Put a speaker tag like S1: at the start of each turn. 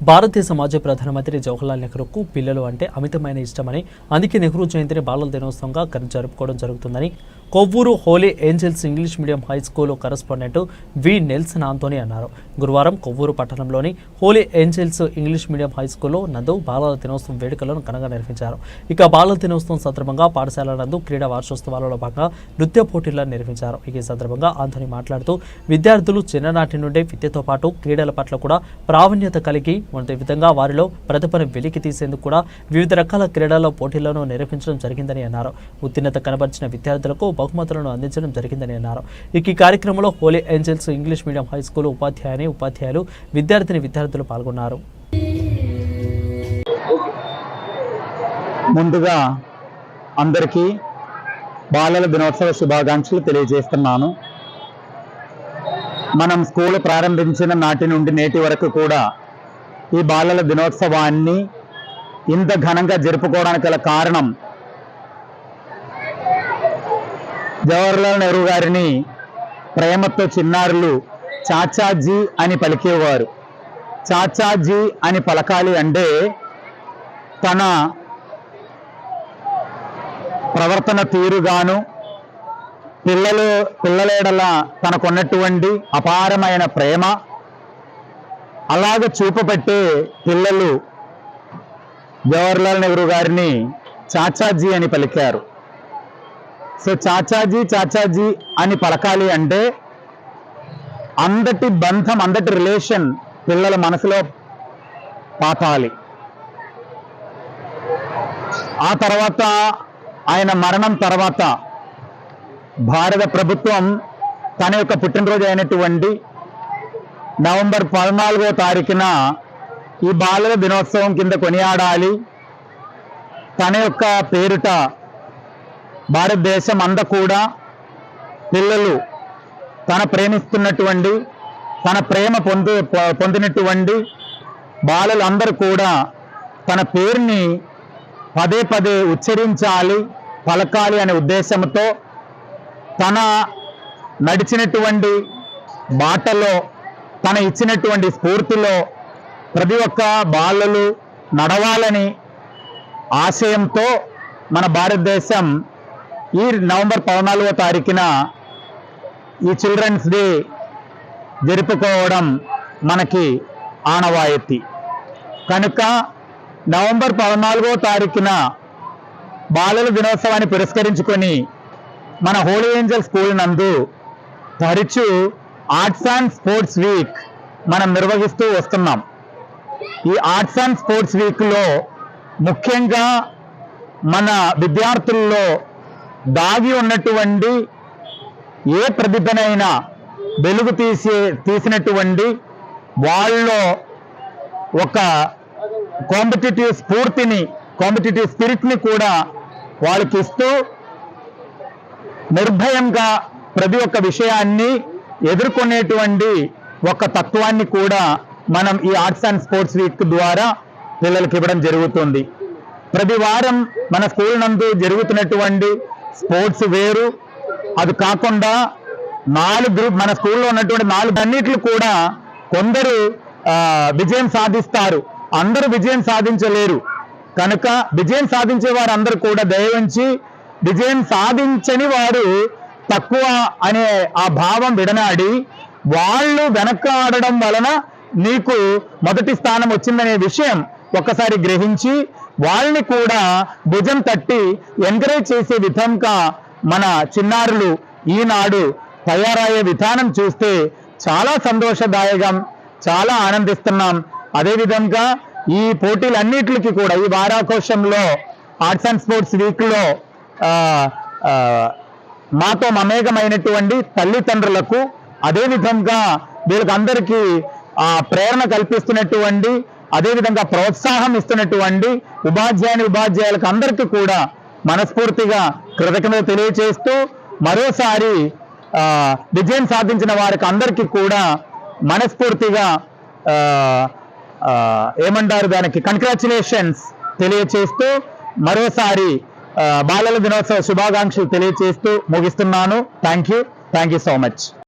S1: భారతదేశ మాజీ ప్రధానమంత్రి జవహర్లాల్ నెహ్రూకు పిల్లలు అంటే అమితమైన ఇష్టమని అందుకే నెహ్రూ జయంతిని బాలల దినోత్సవంగా జరుపుకోవడం జరుగుతుందని Kovvur holy angels English medium high school correspondent V Nelson Anthony అన్నారు. గురువారం కొవ్వూరు పట్టణంలోని holy angels English medium high స్కూల్లో నందు బాలల దినోత్సవం వేడుకలను ఘనంగా నిర్వహించారు. ఇక బాలల దినోత్సవం సందర్భంగా పాఠశాల నందు క్రీడా వార్షోత్సవాలలో భాగంగా నృత్య పోటీలను నిర్వహించారు. ఈ సందర్భంగా ఆంతోని మాట్లాడుతూ విద్యార్థులు చిన్ననాటి నుండే విద్యతో పాటు క్రీడల పట్ల కూడా ప్రావీణ్యత కలిగి అదే విధంగా వారిలో ప్రతిభను వెలికి తీసేందుకు కూడా వివిధ రకాల క్రీడల పోటీలను నిర్వహించడం జరిగిందని అన్నారు. ఉత్తీర్ణత కనబరిచిన విద్యార్థులకు బహుమతులను అందించడం జరిగిందని అన్నారు. ఇక ఈ కార్యక్రమంలో holy angels English medium high school ఉపాధ్యాయుని ఉపాధ్యాయులు విద్యార్థిని విద్యార్థులు పాల్గొన్నారు.
S2: ముందుగా అందరికీ బాలల దినోత్సవ శుభాకాంక్షలు తెలియజేస్తున్నాను. మనం స్కూల్ ప్రారంభించిన నాటి నుండి నేటి వరకు కూడా ఈ బాలల దినోత్సవాన్ని ఇంత ఘనంగా జరుపుకోవడానికి గల కారణం జవహర్లాల్ నెహ్రూ గారిని ప్రేమతో చిన్నారులు చాచాజీ అని పలికేవారు. చాచాజీ అని పలకాలి అంటే తన ప్రవర్తన తీరుగాను పిల్లలు పిల్లలేడల తనకున్నటువంటి అపారమైన ప్రేమ అలాగ చూపబట్టే పిల్లలు జవహర్లాల్ నెహ్రూ గారిని చాచాజీ అని పలికారు. సో చాచాజీ చాచాజీ అని పలకాలి అంటే అందటి బంధం అందటి రిలేషన్ పిల్లల మనసులో పాతాలి. ఆ తర్వాత ఆయన మరణం తర్వాత భారత ప్రభుత్వం తన యొక్క పుట్టినరోజు అయినటువంటి నవంబర్ పద్నాలుగో తారీఖున ఈ బాలల దినోత్సవం కింద కొనియాడాలి. తన యొక్క పేరుట భారతదేశం అంతా కూడా పిల్లలు తన ప్రేమిస్తున్నటువంటి తన ప్రేమ పొందు పొందినటువంటి బాలలందరూ కూడా తన పేరుని పదే పదే ఉచ్చరించాలి పలకాలి అనే ఉద్దేశంతో తన నడిచినటువంటి బాటలో తన ఇచ్చినటువంటి స్ఫూర్తిలో ప్రతి ఒక్క బాలలు నడవాలని ఆశయంతో మన భారతదేశం ఈ నవంబర్ పద్నాలుగో తారీఖున ఈ చిల్డ్రన్స్ డే జరుపుకోవడం మనకి ఆనవాయితీ. కనుక నవంబర్ పద్నాలుగో తారీఖున బాలల దినోత్సవాన్ని పురస్కరించుకొని మన హోలీ ఏంజల్ స్కూల్ నందు తరచు ఆర్ట్స్ అండ్ స్పోర్ట్స్ వీక్ మనం నిర్వహిస్తూ వస్తున్నాం. ఈ ఆర్ట్స్ అండ్ స్పోర్ట్స్ వీక్లో ముఖ్యంగా మన విద్యార్థుల్లో దాగి ఉన్నటువంటి ఏ ప్రతిభనైనా వెలుగు తీసే తీసినటువంటి వాళ్ళలో ఒక కాంపిటేటివ్ స్ఫూర్తిని కాంపిటేటివ్ స్పిరిట్ని కూడా వాళ్ళకి ఇస్తూ నిర్భయంగా ప్రతి ఒక్క విషయాన్ని ఎదుర్కొనేటువంటి ఒక తత్వాన్ని కూడా మనం ఈ ఆర్ట్స్ అండ్ స్పోర్ట్స్ వీక్ ద్వారా పిల్లలకి ఇవ్వడం జరుగుతుంది. ప్రతి వారం మన స్కూల్ నందు జరుగుతున్నటువంటి స్పోర్ట్స్ వేరు. అది కాకుండా నాలుగు గ్రూప్ మన స్కూల్లో ఉన్నటువంటి నాలుగు అన్నిట్లు కూడా కొందరు విజయం సాధిస్తారు. అందరూ విజయం సాధించలేరు. కనుక విజయం సాధించే వారందరూ కూడా దయవంచి విజయం సాధించని వారు తక్కువ అనే ఆ భావం విడనాడి వాళ్ళు వెనకాడడం వలన నీకు మొదటి స్థానం వచ్చిందనే విషయం ఒక్కసారి గ్రహించి వాళ్ళని కూడా భుజం తట్టి ఎంకరేజ్ చేసే విధంగా మన చిన్నారులు ఈనాడు తయారయ్యే విధానం చూస్తే చాలా సంతోషదాయకం చాలా ఆనందిస్తున్నాం. అదేవిధంగా ఈ పోటీలన్నిటికి కూడా ఈ వారాకోశంలో ఆర్ట్స్ అండ్ స్పోర్ట్స్ వీక్లో మాతో మమేకమైనటువంటి తల్లిదండ్రులకు అదేవిధంగా వీళ్ళకందరికీ ఆ ప్రేరణ కల్పిస్తున్నటువంటి అదేవిధంగా ప్రోత్సాహం ఇస్తున్నటువంటి ఉపాధ్యాయుని ఉపాధ్యాయులకు అందరికీ కూడా మనస్ఫూర్తిగా కృతజ్ఞత తెలియచేస్తూ మరోసారి విజయం సాధించిన వారికి అందరికీ కూడా మనస్ఫూర్తిగా ఏమంటారు దానికి కంగ్రాచులేషన్స్ తెలియచేస్తూ మరోసారి బాలల దినోత్సవ శుభాకాంక్షలు తెలియచేస్తూ ముగిస్తున్నాను. Thank you thank you so much